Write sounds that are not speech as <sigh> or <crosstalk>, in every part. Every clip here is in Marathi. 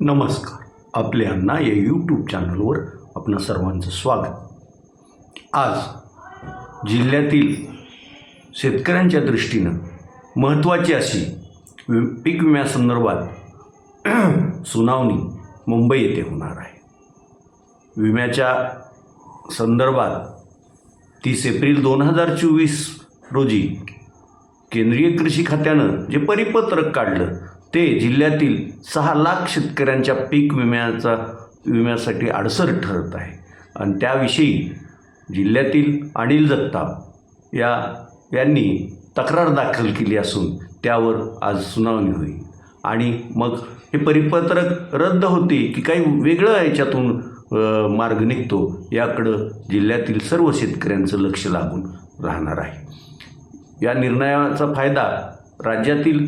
नमस्कार. आपले अण्णा या यूट्यूब चॅनलवर आपणा सर्वांचं स्वागत. आज जिल्ह्यातील शेतकऱ्यांच्या दृष्टीनं महत्त्वाची अशी वि पीक विम्यासंदर्भात <clears throat> सुनावणी मुंबई येथे होणार आहे. विम्याच्या संदर्भात तीस एप्रिल दोन हजार चोवीस रोजी केंद्रीय कृषी खात्यानं जे परिपत्रक काढलं ते जिल्ह्यातील सहा लाख शेतकऱ्यांच्या पीक विम्याचा विम्यासाठी अडसर ठरत आहे. आणि त्याविषयी जिल्ह्यातील अनिल जगताप या यांनी तक्रार दाखल केली असून त्यावर आज सुनावणी होईल. आणि मग हे परिपत्रक रद्द होते की काही वेगळं याच्यातून मार्ग निघतो याकडं जिल्ह्यातील सर्व शेतकऱ्यांचं लक्ष लागून राहणार आहे. या निर्णयाचा फायदा राज्यातील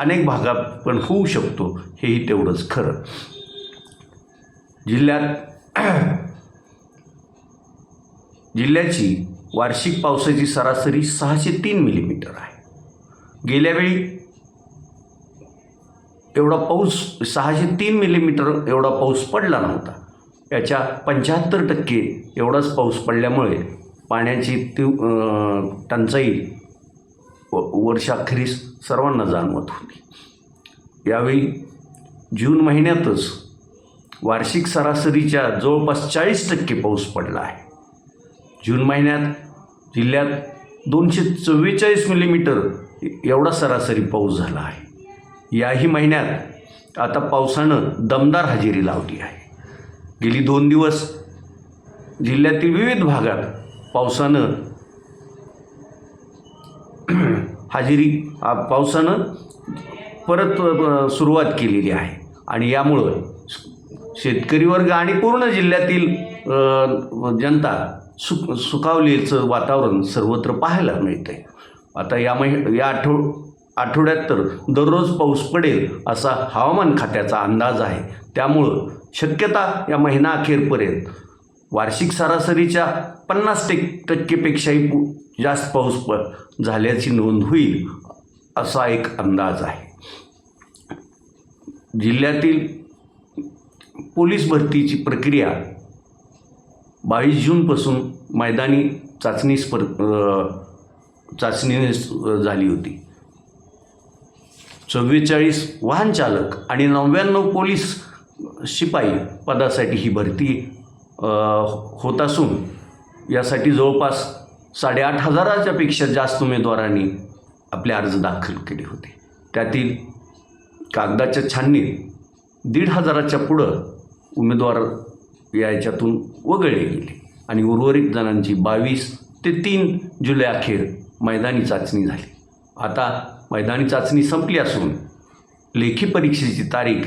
अनेक भागात पण होऊ शकतो हेही तेवढंच खरं. जिल्ह्यात <clears throat> जिल्ह्याची वार्षिक पावसाची सरासरी सहाशे तीन मिलीमीटर आहे. गेल्यावेळी एवढा पाऊस सहाशे तीन मिलीमीटर एवढा पाऊस पडला नव्हता. याच्या पंच्याहत्तर टक्के एवढाच पाऊस पडल्यामुळे पाण्याची ती टंचाई व- वर्षाखेरीस सर्वांना जाणवत होती. यावेळी जून महिन्यातच वार्षिक सरासरीच्या जवळपास चाळीस टक्के पाऊस पडला आहे. जून महिन्यात जिल्ह्यात दोनशे चव्वेचाळीस मिलीमीटर एवढा सरासरी पाऊस झाला आहे. याही महिन्यात आता पावसानं दमदार हजेरी लावली आहे. गेली दोन दिवस जिल्ह्यातील विविध भागात पावसानं <clears throat> हजेरी आ, पावसानं परत सुरुवात केलेली आहे. आणि यामुळं शेतकरी वर्ग आणि पूर्ण जिल्ह्यातील जनता सुख सुखावलेचं वातावरण सर्वत्र पाहायला मिळतं आहे आता या महि या आठव आठवड्यात तर दररोज पाऊस पडेल असा हवामान खात्याचा अंदाज आहे. त्यामुळं शक्यता या महिना अखेरपर्यंत वार्षिक सरासरीच्या पन्नास टक्के टक्केपेक्षाही जास्त पाऊस प झाल्याची नोंद होईल असा एक अंदाज आहे. जिल्ह्यातील पोलीस भरतीची प्रक्रिया बावीस जूनपासून मैदानी चाचणी स्पर चाचणी झाली होती. चव्वेचाळीस वाहनचालक आणि नव्याण्णव पोलीस शिपाई पदासाठी ही भरती होत असून यासाठी जवळपास साडेआठ हजाराच्या पेक्षा जास्त उमेदवारांनी आपले अर्ज दाखल केले होते. त्यातील कागदाच्या छाननीत दीड हजाराच्या पुढं उमेदवार याच्यातून वगळले गेले आणि उर्वरित जणांची बावीस ते तीन जुलै अखेर मैदानी चाचणी झाली. आता मैदानी चाचणी संपली असून लेखी परीक्षेची तारीख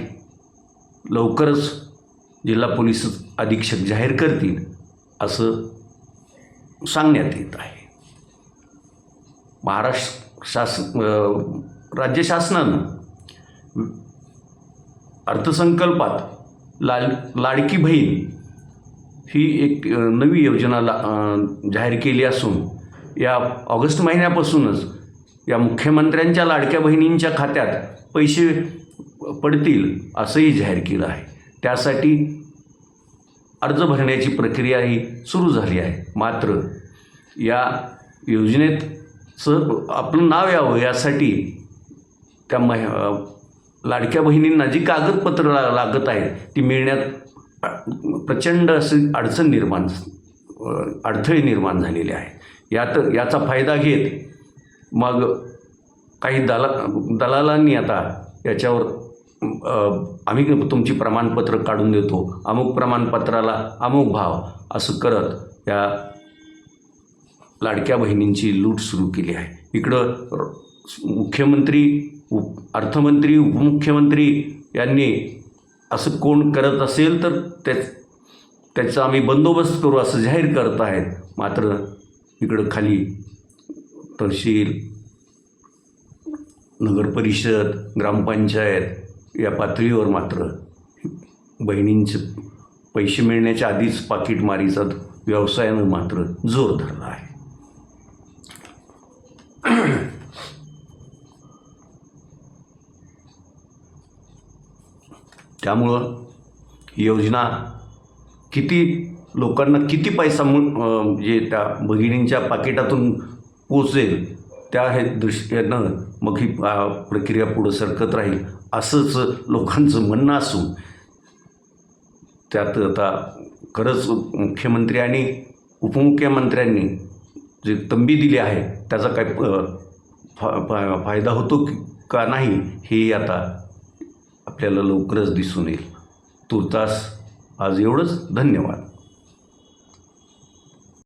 लवकरच जिल्हा पोलीस अधीक्षक जाहीर करतील असं सांगण्यात येत आहे. महाराष्ट्र शास राज्य शासनानं अर्थसंकल्पात लाल लाडकी बहीण ही एक नवी योजना ला जाहीर केली असून या ऑगस्ट महिन्यापासूनच या मुख्यमंत्र्यांच्या लाडक्या बहिणींच्या खात्यात पैसे पडतील असंही जाहीर केलं आहे. त्यासाठी अर्ज भरण्याची प्रक्रियाही सुरू झाली आहे. मात्र या योजनेत आपलं नाव यावं यासाठी त्या मह लाडक्या बहिणींना जी कागदपत्र ला लागत आहेत ती मिळण्यात प्रचंड असे अडचण निर्माण अडथळे निर्माण झालेले आहे यात याचा फायदा घेत मग काही दला दलालांनी आता याच्यावर आम्ही तुमची प्रमाणपत्र काढून देतो. अमुक प्रमाणपत्राला अमुक भाव असं करत या लाडक्या बहिणींची लूट सुरू केली आहे. इकडं मुख्यमंत्री उप अर्थमंत्री उपमुख्यमंत्री यांनी असं कोण करत असेल तर त्या त्याचा आम्ही बंदोबस्त करू असं जाहीर करत आहेत. मात्र इकडं खाली तहसील नगरपरिषद ग्रामपंचायत या पातळीवर मात्र बहिणींचे पैसे मिळण्याच्या आधीच पाकिटमारीचा व्यवसायानं मात्र जोर धरला आहे. त्यामुळं ही योजना किती लोकांना किती पैसा म्हणजे त्या भगिनींच्या पाकिटातून पोचेल त्या हे दृष्टीनं मग ही प्रक्रिया पुढं सरकत राहील असंच लोकांचं म्हणणं असून त्यात आता खरंच मुख्यमंत्री आणि उपमुख्यमंत्र्यांनी जे तंबी दिली आहे त्याचा काय प- फा फा- फायदा होतो की- का नाही हे आता आपल्याला लवकरच दिसून येईल. तुर्तास आज एवढंच. धन्यवाद.